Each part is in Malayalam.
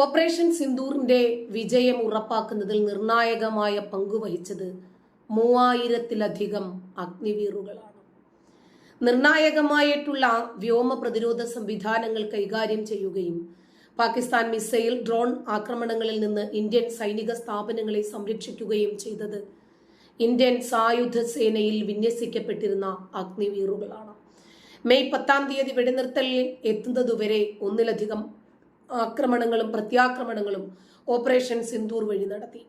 ഓപ്പറേഷൻ സിന്ദൂറിന്റെ വിജയം ഉറപ്പാക്കുന്നതിൽ നിർണായകമായ പങ്കുവഹിച്ചത് മൂവായിരത്തിലധികം അഗ്നിവീറുകളാണ്. നിർണായകമായിട്ടുള്ള വ്യോമ പ്രതിരോധ സംവിധാനങ്ങൾ കൈകാര്യം ചെയ്യുകയും പാകിസ്ഥാൻ മിസൈൽ ഡ്രോൺ ആക്രമണങ്ങളിൽ നിന്ന് ഇന്ത്യൻ സൈനിക സ്ഥാപനങ്ങളെ സംരക്ഷിക്കുകയും ചെയ്തത് ഇന്ത്യൻ സായുധ സേനയിൽ വിന്യസിക്കപ്പെട്ടിരുന്ന അഗ്നിവീറുകളാണ്. മെയ് പത്താം തീയതി വെടിനിർത്തലിൽ എത്തുന്നതുവരെ ഒന്നിലധികം ആക്രമണങ്ങളും പ്രത്യാക്രമണങ്ങളും ഓപ്പറേഷൻ സിന്ദൂർ വഴി നടത്തി.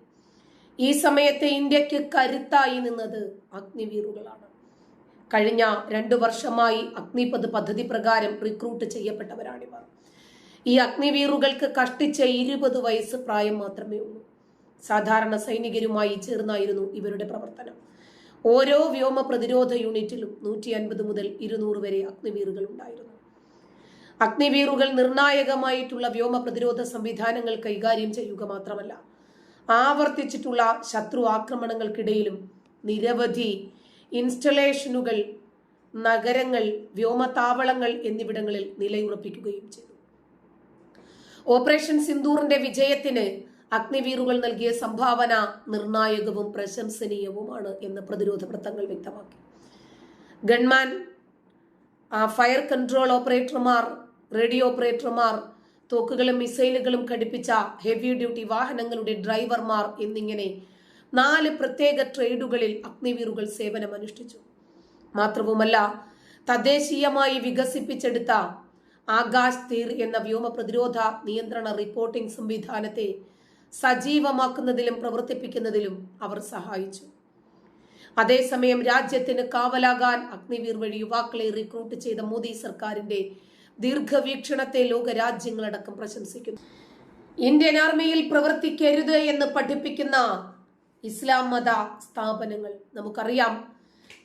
ഈ സമയത്ത് ഇന്ത്യയ്ക്ക് കരുത്തായി നിന്നത് അഗ്നിവീറുകളാണ്. കഴിഞ്ഞ രണ്ടു വർഷമായി അഗ്നിപത് പദ്ധതി പ്രകാരം റിക്രൂട്ട് ചെയ്യപ്പെട്ടവരാണിവർ. ഈ അഗ്നിവീറുകൾക്ക് കഷ്ടിച്ച ഇരുപത് വയസ്സ് പ്രായം മാത്രമേ ഉള്ളൂ. സാധാരണ സൈനികരുമായി ചേർന്നായിരുന്നു ഇവരുടെ പ്രവർത്തനം. ഓരോ വ്യോമ പ്രതിരോധ യൂണിറ്റിലും നൂറ്റി അൻപത് മുതൽ ഇരുന്നൂറ് വരെ അഗ്നിവീറുകൾ ഉണ്ടായിരുന്നു. അഗ്നിവീറുകൾ നിർണായകമായിട്ടുള്ള വ്യോമ പ്രതിരോധ സംവിധാനങ്ങൾ കൈകാര്യം ചെയ്യുക മാത്രമല്ല ആവർത്തിച്ചിട്ടുള്ള ശത്രു ആക്രമണങ്ങൾക്കിടയിലും നിരവധി ഇൻസ്റ്റലേഷനുകൾ നഗരങ്ങൾ വ്യോമതാവളങ്ങൾ എന്നിവിടങ്ങളിൽ നിലയുറപ്പിക്കുകയും ചെയ്തു. ഓപ്പറേഷൻ സിന്ദൂറിന്റെ വിജയത്തിന് അഗ്നിവീറുകൾ നൽകിയ സംഭാവന നിർണായകവും പ്രശംസനീയവുമാണ് എന്ന് പ്രതിരോധ വൃത്തങ്ങൾ വ്യക്തമാക്കി. ഗൺമാൻ ഫയർ കൺട്രോൾ ഓപ്പറേറ്റർമാർ റേഡിയോ ഓപ്പറേറ്റർമാർ തോക്കുകളും മിസൈലുകളും ഘടിപ്പിച്ച ഹെവി ഡ്യൂട്ടി വാഹനങ്ങളുടെ ഡ്രൈവർമാർ എന്നിങ്ങനെ നാല് പ്രത്യേക ട്രേഡുകളിൽ അഗ്നിവീറുകൾ സേവനമനുഷ്ഠിച്ചു. മാത്രവുമല്ല തദ്ദേശീയമായി വികസിപ്പിച്ചെടുത്ത ആകാശ് തീർ എന്ന വ്യോമ പ്രതിരോധ നിയന്ത്രണ റിപ്പോർട്ടിംഗ് സംവിധാനത്തെ സജീവമാക്കുന്നതിലും പ്രവർത്തിപ്പിക്കുന്നതിലും അവർ സഹായിച്ചു. അതേസമയം രാജ്യത്തിന് കാവലാകാൻ അഗ്നിവീർ വഴി യുവാക്കളെ റിക്രൂട്ട് ചെയ്ത മോദി സർക്കാരിന്റെ ദീർഘവീക്ഷണത്തെ ലോകരാജ്യങ്ങളടക്കം പ്രശംസിക്കുന്നു. ഇന്ത്യൻ ആർമിയിൽ പ്രവർത്തിക്കരുത് എന്ന് പഠിപ്പിക്കുന്ന ഇസ്ലാം മത സ്ഥാപനങ്ങൾ നമുക്കറിയാം.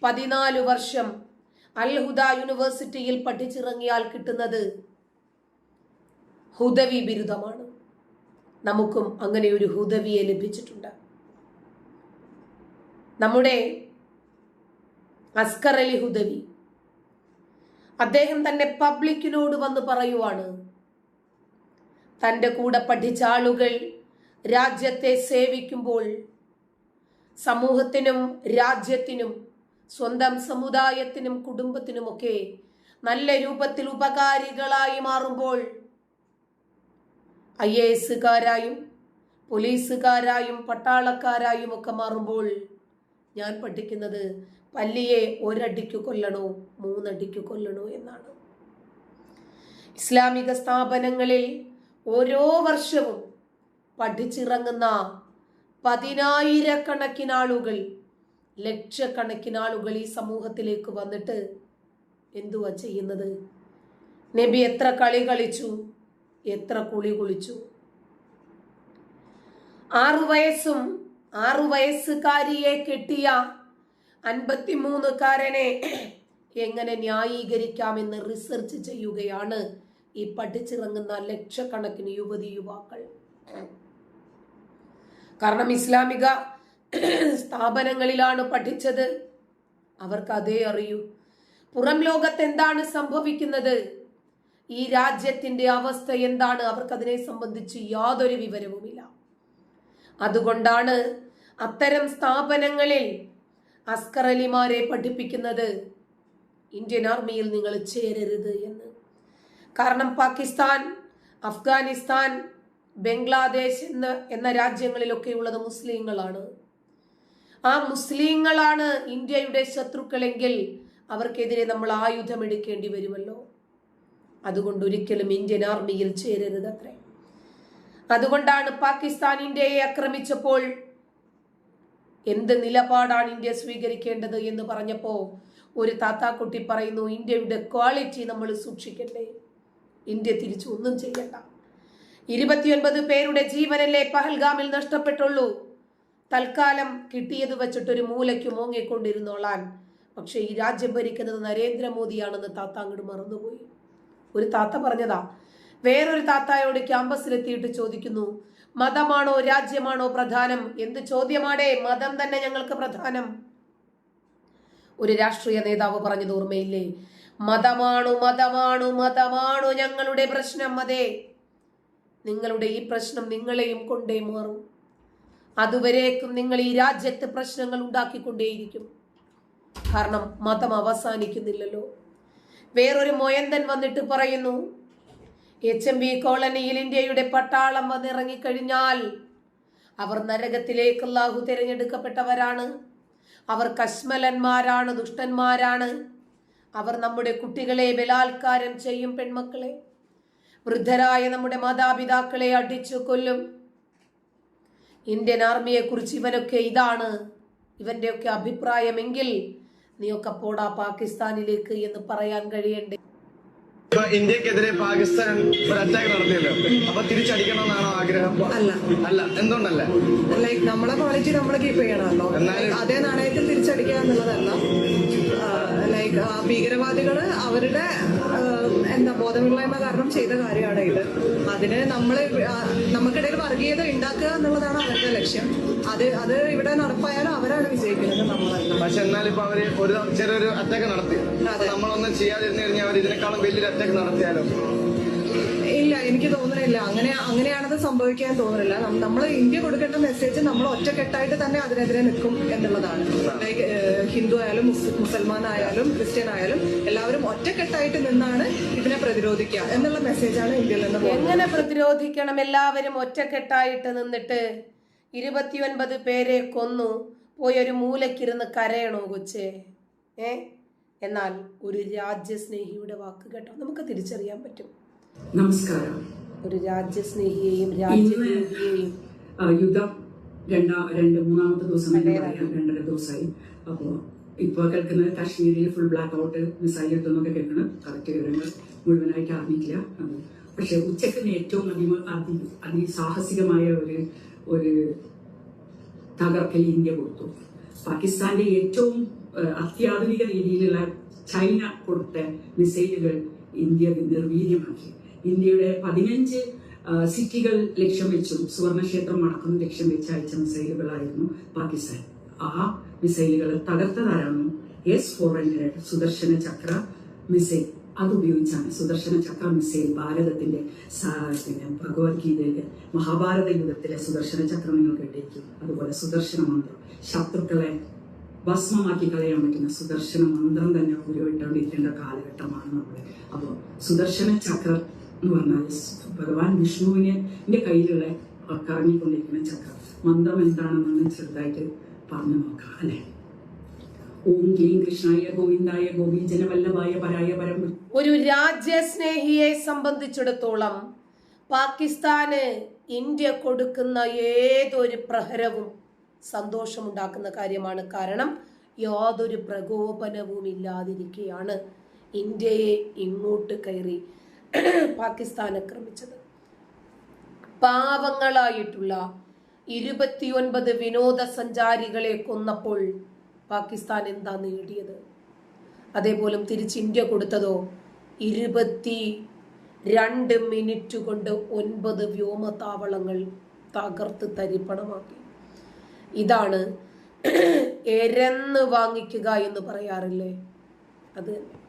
പതിനാല് വർഷം അൽഹുദ യൂണിവേഴ്സിറ്റിയിൽ പഠിച്ചിറങ്ങിയാൽ കിട്ടുന്നത് ഹുദവി ബിരുദമാണ്. നമുക്കും അങ്ങനെ ഒരു ഹുദവിയെ ലഭിച്ചിട്ടുണ്ട്. നമ്മുടെ അസ്കർ അലി ഹുദവി അദ്ദേഹം തന്നെ പബ്ലിക്കിനോട് വന്ന് പറയുവാണ് തന്റെ കൂടെ പഠിച്ച ആളുകൾ രാജ്യത്തെ സേവിക്കുമ്പോൾ സമൂഹത്തിനും രാജ്യത്തിനും സ്വന്തം സമുദായത്തിനും കുടുംബത്തിനുമൊക്കെ നല്ല രൂപത്തിൽ ഉപകാരികളായി മാറുമ്പോൾ ഐ എ എസുകാരായും പോലീസുകാരായും പട്ടാളക്കാരായും ഒക്കെ മാറുമ്പോൾ ഞാൻ പഠിക്കുന്നത് പല്ലിയെ ഒരടിക്ക് കൊല്ലണോ മൂന്നടിക്ക് കൊല്ലണോ എന്നാണ്. ഇസ്ലാമിക സ്ഥാപനങ്ങളിൽ ഓരോ വർഷവും പഠിച്ചിറങ്ങുന്ന പതിനായിരക്കണക്കിന് ആളുകൾ ലക്ഷക്കണക്കിന് ആളുകൾ ഈ സമൂഹത്തിലേക്ക് വന്നിട്ട് എന്തുവാ ചെയ്യുന്നത്? നബി എത്ര കളി കളിച്ചു എത്ര കുളി കുളിച്ചു? ആറു വയസ്സും ആറു വയസ്സുകാരിയെ കെട്ടിയ അൻപത്തിമൂന്നുകാരനെ എങ്ങനെ ന്യായീകരിക്കാമെന്ന് റിസർച്ച് ചെയ്യുകയാണ് ഈ പഠിച്ചിറങ്ങുന്ന ലക്ഷക്കണക്കിന് യുവതി യുവാക്കൾ. കാരണം ഇസ്ലാമിക സ്ഥാപനങ്ങളിലാണ് പഠിച്ചത്. അവർക്ക് അതേ അറിയൂ. പുറം ലോകത്ത് എന്താണ് സംഭവിക്കുന്നത്? ഈ രാജ്യത്തിന്റെ അവസ്ഥ എന്താണ്? അവർക്ക് അതിനെ സംബന്ധിച്ച് യാതൊരു വിവരവുമില്ല. അതുകൊണ്ടാണ് അത്തരം സ്ഥാപനങ്ങളിൽ അസ്കർ അലിമാരെ പഠിപ്പിക്കുന്നത് ഇന്ത്യൻ ആർമിയിൽ നിങ്ങൾ ചേരരുത് എന്ന്. കാരണം പാകിസ്ഥാൻ അഫ്ഗാനിസ്ഥാൻ ബംഗ്ലാദേശ് എന്ന എന്ന രാജ്യങ്ങളിലൊക്കെ ഉള്ളത് മുസ്ലിങ്ങളാണ്. ആ മുസ്ലിങ്ങളാണ് ഇന്ത്യയുടെ ശത്രുക്കളെങ്കിൽ അവർക്കെതിരെ നമ്മൾ ആയുധമെടുക്കേണ്ടി വരുമല്ലോ. അതുകൊണ്ട് ഒരിക്കലും ഇന്ത്യൻ ആർമിയിൽ ചേരരുത് അത്രേ അതുകൊണ്ടാണ് പാകിസ്ഥാൻ ഇന്ത്യയെ ആക്രമിച്ചപ്പോൾ എന്ത് നിലപാടാണ് ഇന്ത്യ സ്വീകരിക്കേണ്ടത് എന്ന് പറഞ്ഞപ്പോൾ ഒരു താത്താക്കുട്ടി പറയുന്നു ഇന്ത്യയുടെ ക്വാളിറ്റി നമ്മൾ സൂക്ഷിക്കണ്ടേ. ഇന്ത്യ തിരിച്ചു ഒന്നും ചെയ്യണ്ട. ഇരുപത്തിയൊൻപത് പേരുടെ ജീവനല്ലേ പഹൽഗാമിൽ നഷ്ടപ്പെട്ടുള്ളൂ. തൽക്കാലം കിട്ടിയത് വെച്ചിട്ടൊരു മൂലയ്ക്ക് മൂങ്ങിക്കൊണ്ടിരുന്നോളാൻ. പക്ഷേ ഈ രാജ്യം ഭരിക്കുന്നത് നരേന്ദ്രമോദിയാണെന്ന് താത്ത അങ്ങോട്ട് മറന്നുപോയി. ഒരു താത്ത പറഞ്ഞതാ. വേറൊരു താത്തായോട് ക്യാമ്പസിലെത്തിയിട്ട് ചോദിക്കുന്നു മതമാണോ രാജ്യമാണോ പ്രധാനം? എന്ത് ചോദ്യമാടേ? മതം തന്നെ ഞങ്ങൾക്ക് പ്രധാനം. ഒരു രാഷ്ട്രീയ നേതാവ് പറഞ്ഞത് ഓർമ്മയില്ലേ? മതമാണു മതമാണു മതമാണു ഞങ്ങളുടെ പ്രശ്നം അതെ. നിങ്ങളുടെ ഈ പ്രശ്നം നിങ്ങളെയും കൊണ്ടേ മാറും. അതുവരേക്കും നിങ്ങൾ ഈ രാജ്യത്ത് പ്രശ്നങ്ങൾ ഉണ്ടാക്കിക്കൊണ്ടേയിരിക്കും. കാരണം മതം അവസാനിക്കുന്നില്ലല്ലോ. വേറൊരു മൊയന്തൻ വന്നിട്ട് പറയുന്നു എച്ച് എം ബി കോളനിയിൽ ഇന്ത്യയുടെ പട്ടാളം വന്നിറങ്ങിക്കഴിഞ്ഞാൽ അവർ നരകത്തിലേക്ക് അല്ലാഹു തിരഞ്ഞെടുക്കപ്പെട്ടവരാണ്. അവർ കശ്മലന്മാരാണ് ദുഷ്ടന്മാരാണ്. അവർ നമ്മുടെ കുട്ടികളെ ബലാത്കാരം ചെയ്യും പെൺമക്കളെ. വൃദ്ധരായ നമ്മുടെ മാതാപിതാക്കളെ അടിച്ചു കൊല്ലും. ഇന്ത്യൻ ആർമിയെക്കുറിച്ച് ഇവനൊക്കെ ഇതാണ്. ഇവന്റെയൊക്കെ അഭിപ്രായമെങ്കിൽ നീയൊക്കെ പോടാ പാകിസ്ഥാനിലേക്ക് എന്ന് പറയാൻ കഴിയണ്ടേ? ഇന്ത്യക്കെതിരെ പാകിസ്ഥാൻ ഒരു അറ്റാക്ക് നടത്തിയല്ലോ. അപ്പൊ തിരിച്ചടിക്കണമെന്നാണോ ആഗ്രഹം? അല്ല. അല്ല. എന്തുകൊണ്ടല്ല? ലൈക്ക് നമ്മളെ ക്വാളിറ്റി നമ്മൾ കീപ്പ് ചെയ്യണമല്ലോ. എന്നാലും- അതേ നാണയത്തിൽ തിരിച്ചടിക്കുക എന്നുള്ളതല്ല. ലൈക്ക് ഭീകരവാദികൾ അവരുടെ എന്താ ബോധമില്ലായ്മ കാരണം ചെയ്ത കാര്യമാണ് ഇത്. അതിന് നമ്മൾ നമുക്കിടയിൽ വർഗീയത ഉണ്ടാക്കുക എന്നുള്ളതാണ് അവരുടെ ലക്ഷ്യം. അത് അത് ഇവിടെ നടപ്പായാലും അവരാണ് വിജയിക്കുന്നത് നമ്മളല്ല പക്ഷെ എന്നാലിപ്പോ അവർ ഒരു ചെറിയൊരു അറ്റാക്ക് നടത്തി. നമ്മളൊന്നും ചെയ്യാതിരുന്നു കഴിഞ്ഞാൽ അവർ ഇതിനേക്കാളും വലിയൊരു അറ്റാക്ക് നടത്തിയാലോ? ഇല്ല എനിക്ക് തോന്നുന്നില്ല. അങ്ങനെ അങ്ങനെയാണത് സംഭവിക്കാൻ തോന്നുന്നില്ല. നമ്മൾ ഇന്ത്യ കൊടുക്കേണ്ട മെസ്സേജ് നമ്മൾ ഒറ്റക്കെട്ടായിട്ട് തന്നെ അതിനെതിരെ നിൽക്കും എന്നുള്ളതാണ്. ലൈക്ക് ഹിന്ദു ആയാലും മുസൽമാൻ ആയാലും ക്രിസ്ത്യൻ ആയാലും എല്ലാവരും ഒറ്റക്കെട്ടായിട്ട് നിന്നാണ് ഇതിനെ പ്രതിരോധിക്കുക എന്നുള്ള മെസ്സേജാണ് ഇന്ത്യയിൽ നിന്ന് എങ്ങനെ പ്രതിരോധിക്കണം? എല്ലാവരും ഒറ്റക്കെട്ടായിട്ട് നിന്നിട്ട് ഇരുപത്തിയൊൻപത് പേരെ കൊന്നു. പോയി ഒരു മൂലക്കിരുന്ന് കരയണോ കൊച്ചേ? ഏ? എന്നാൽ ഒരു രാജ്യസ്നേഹിയുടെ വാക്ക് കേട്ടോ. നമുക്ക് തിരിച്ചറിയാൻ പറ്റും. നമസ്കാരം. ഒരു രാജ്യസ്നേഹിയെയും രാജ്യദ്രോഹിയെയും യുദ്ധം രണ്ടാ രണ്ട് മൂന്നാമത്തെ ദിവസം രണ്ടര ദിവസമായി. അപ്പോൾ ഇപ്പോൾ കേൾക്കുന്നത് കാശ്മീരിൽ ഫുൾ ബ്ലാക്ക് ഔട്ട് മിസൈൽ ഇട്ടെന്നൊക്കെ കേൾക്കണം കറക്റ്റ് വിവരങ്ങൾ മുഴുവനായിട്ട് അറിഞ്ഞിട്ടില്ല. പക്ഷെ ഉച്ചക്കിന് ഏറ്റവും അതി അതി അതിസാഹസികമായ ഒരു ഒരു തകർക്കൽ ഇന്ത്യ കൊടുത്തു. പാകിസ്ഥാന്റെ ഏറ്റവും അത്യാധുനിക രീതിയിലുള്ള ചൈന കൊടുത്ത മിസൈലുകൾ ഇന്ത്യ നിർവീര്യമാക്കി. ഇന്ത്യയുടെ പതിനഞ്ച് സിറ്റികൾ ലക്ഷ്യം വെച്ചും. സുവർണക്ഷേത്രം അടക്കം ലക്ഷ്യം വെച്ച് അയച്ച മിസൈലുകളായിരുന്നു പാകിസ്ഥാൻ. ആ മിസൈലുകൾ തകർത്തതാരാണ്? S four hundred Sudarshana Chakra missile. അതുപയോഗിച്ചാണ് Sudarshana Chakra missile ഭാരതത്തിന്റെ പിന്നെ ഭഗവത്ഗീതയിലെ മഹാഭാരത യുദ്ധത്തിലെ സുദർശന ചക്രം നിങ്ങൾ കേട്ടിരിക്കും. അതുപോലെ സുദർശന മന്ത്രം. ശത്രുക്കളെ ഭസ്മമാക്കി കളയാൻ പറ്റുന്ന സുദർശന മന്ത്രം തന്നെ ഉരുവിട്ടുകൊണ്ടിരിക്കേണ്ട കാലഘട്ടമാണ് നമ്മൾ അപ്പോൾ സുദർശന ചക്രം എന്ന് പറഞ്ഞാൽ ഭഗവാൻ വിഷ്ണുവിനെ കയ്യിലുള്ള കറങ്ങിക്കൊണ്ടിരിക്കുന്ന ചക്രം. മന്ത്രം എന്താണെന്നാണ് ചെറുതായിട്ട് പറഞ്ഞു നോക്കാം അല്ലെ? ഓം ക്ലീം കൃഷ്ണായ ഗോവിന്ദായ ഗോപീജനവല്ലഭായ പരായ പരം ഒരു രാജ്യസ്നേഹിയെ സംബന്ധിച്ചിടത്തോളം പാകിസ്ഥാന് ഇന്ത്യ കൊടുക്കുന്ന ഏതൊരു പ്രഹരവും സന്തോഷമുണ്ടാക്കുന്ന കാര്യമാണ്. കാരണം യാതൊരു പ്രകോപനവും ഇല്ലാതിരിക്കുകയാണ് ഇന്ത്യയെ ഇങ്ങോട്ട് കയറി പാകിസ്ഥാൻ ആക്രമിച്ചത്. പാവങ്ങളായിട്ടുള്ള ഇരുപത്തിയൊൻപത് വിനോദസഞ്ചാരികളെ കൊന്നപ്പോൾ പാകിസ്ഥാൻ എന്താ നേടിയത്? അതേപോലെ തിരിച്ച് ഇന്ത്യ കൊടുത്തതോ? ഇരുപത്തി രണ്ട് മിനിറ്റ് കൊണ്ട് ഒൻപത് വ്യോമതാവളങ്ങൾ തകർത്ത് തരിപ്പണമാക്കി. ഇതാണ് എരന്ന് വാങ്ങിക്കുക എന്ന് പറയാറില്ലേ? അത് തന്നെ.